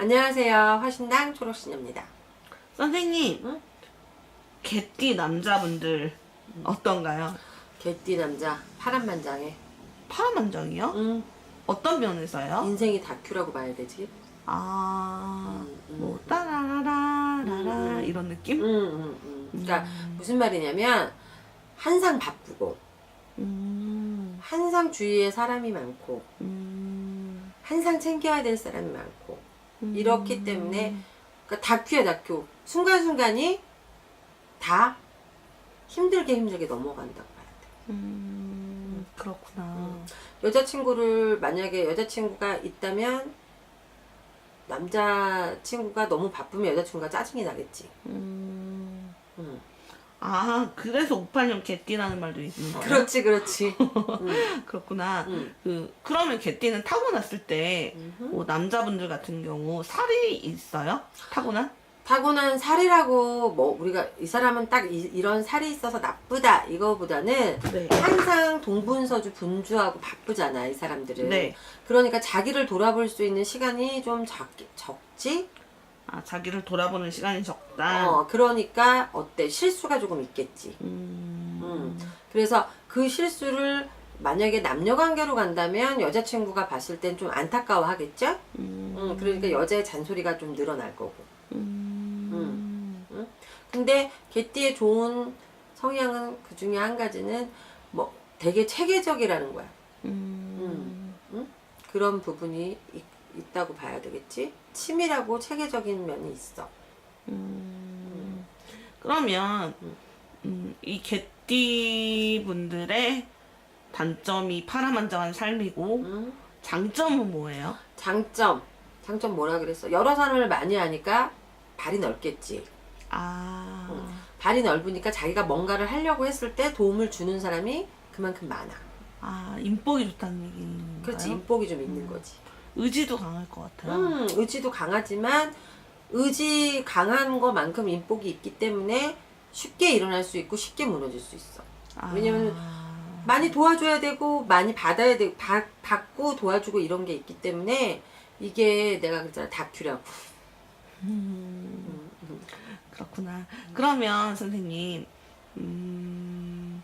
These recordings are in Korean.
안녕하세요. 화신당 초록신입니다. 선생님, 응? 개띠 남자분들 어떤가요? 개띠 남자 파란만장해. 파란만장이요? 음, 어떤 면에서요? 인생이 다큐라고 봐야 되지. 아, 음, 음. 뭐 따라라라 라라 음. 이런 느낌? 음, 음, 음. 그러니까 무슨 말이냐면 항상 바쁘고 음, 항상 주위에 사람이 많고 음, 항상 챙겨야 될 사람이 많고 음. 이렇기 때문에 그러니까 다큐야 다큐. 순간순간이 다 힘들게 힘들게 넘어간다고 봐야 돼. 음, 그렇구나. 음. 여자친구를 만약에 여자친구가 있다면 남자친구가 너무 바쁘면 여자친구가 짜증이 나겠지. 음. 음. 아, 그래서 586 개띠라는 말도 있는 거예요? 그렇지, 그렇지. 음. 그렇구나. 음. 그, 그러면 개띠는 타고났을 때. 뭐 남자분들 같은 경우 살이 있어요? 타고난? 타고난 살이라고 뭐 우리가 이 사람은 딱 이, 런 살이 있어서 나쁘다 이거보다는 네. 항상 동분서주 분주하고 바쁘잖아 이 사람들은. 네. 그러니까 자기를 돌아볼 수 있는 시간이 좀 적, 적지? 아, 자기를 돌아보는 시간이 적다. 어, 그러니까 어때? 실수가 조금 있겠지. 음. 음. 그래서 그 실수를 만약에 남녀 관계로 간다면 여자친구가 봤을 땐 좀 안타까워 하겠죠? 음. 음, 그러니까 여자의 잔소리가 좀 늘어날 거고. 음. 근데 개띠의 좋은 성향은 그 중에 한 가지는 뭐 되게 체계적이라는 거야. 음. 그런 부분이 있, 있다고 봐야 되겠지? 치밀하고 체계적인 면이 있어. 음. 그러면 음. 음, 이 개띠 분들의 단점이 파란만장한 삶이고 음. 장점은 뭐예요? 장점. 장점 뭐라 그랬어? 여러 사람을 많이 하니까 발이 넓겠지. 아. 음. 발이 넓으니까 자기가 뭔가를 하려고 했을 때 도움을 주는 사람이 그만큼 많아. 아, 인복이 좋다는 얘기인가요? 그렇지, 인복이 좀 있는 거지. 의지도 강할 것 같아요. 음, 의지도 강하지만 의지 강한 것만큼 인복이 있기 때문에 쉽게 일어날 수 있고 쉽게 무너질 수 있어. 아. 왜냐면 많이 도와줘야 되고 많이 받아야 되고 받, 받고 도와주고 이런 게 있기 때문에 이게 내가 그랬잖아 다큐라고. 음, 음, 음. 그렇구나. 그러면 선생님, 음,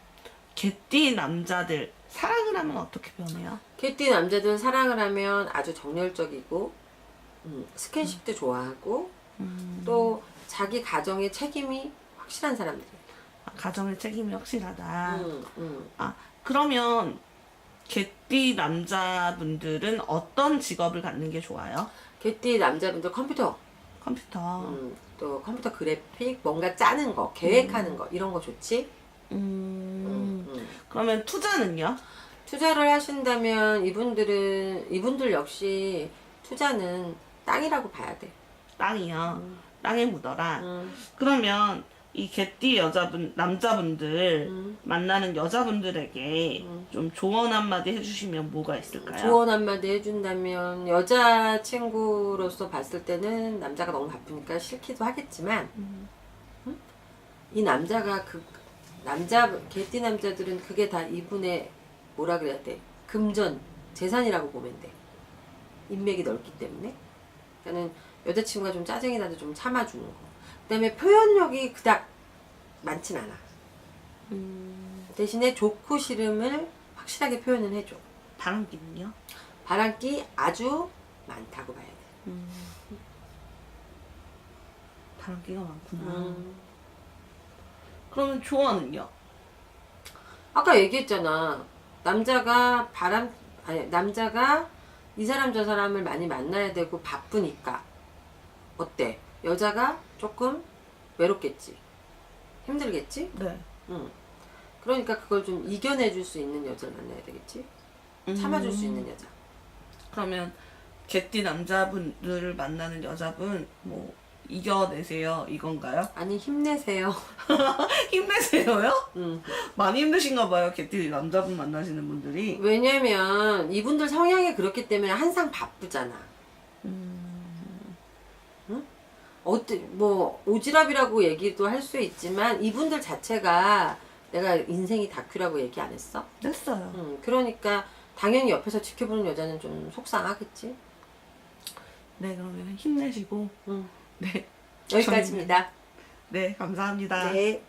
개띠 남자들 사랑을 하면 어떻게 변해요? 개띠 남자들 사랑을 하면 아주 정열적이고 음, 스킨십도 좋아하고 음, 또 자기 가정의 책임이 확실한 사람들. 아, 가정의 책임이 확실하다. 음, 음. 아, 그러면 개띠 남자분들은 어떤 직업을 갖는 게 좋아요? 개띠 남자분들 컴퓨터, 컴퓨터. 음, 또 컴퓨터 그래픽, 뭔가 짜는 거, 계획하는 거 이런 거 좋지. 음. 그러면 투자는요? 투자를 하신다면 이분들은 이분들 역시 투자는 땅이라고 봐야 돼. 땅이요. 땅에 묻어라. 음, 그러면 이 개띠 여자분, 남자분들 음. 만나는 여자분들에게 음. 좀 조언 한마디 해주시면 뭐가 있을까요? 조언 한마디 해준다면 여자 친구로서 봤을 때는 남자가 너무 바쁘니까 싫기도 하겠지만 음. 응? 이 남자가 그 남자 개띠 남자들은 그게 다 이분의 뭐라 그래야 돼 금전 재산이라고 보면 돼 인맥이 넓기 때문에 그러니까는 여자친구가 좀 짜증이 나도 좀 참아주는 거 그다음에 표현력이 그닥 많진 않아 음, 대신에 좋고 싫음을 확실하게 표현은 해줘 바람기는요? 바람기 아주 많다고 봐야 돼. 음. 바람기가 많구나. 음. 그러면 조언은요? 아까 얘기했잖아. 남자가 바람 아니 남자가 이 사람 저 사람을 많이 만나야 되고 바쁘니까 어때? 여자가 조금 외롭겠지. 힘들겠지? 네. 응. 그러니까 그걸 좀 이겨내 줄 수 있는 여자를 만나야 되겠지. 참아 줄 수 있는 여자. 그러면 개띠 남자분들을 만나는 여자분 뭐 이겨내세요 이건가요? 아니 힘내세요. 힘내세요요? 응. 많이 힘드신가 봐요 개띠 남자분 만나시는 분들이. 왜냐면 이분들 성향이 그렇기 때문에 항상 바쁘잖아. 어때 뭐 오지랖이라고 얘기도 할 수 있지만 이분들 자체가 내가 인생이 다큐라고 얘기 안 했어? 됐어요. 음, 그러니까 당연히 옆에서 지켜보는 여자는 좀 속상하겠지. 네, 그러면 힘내시고 음. 네, 여기까지입니다. 네, 감사합니다. 네.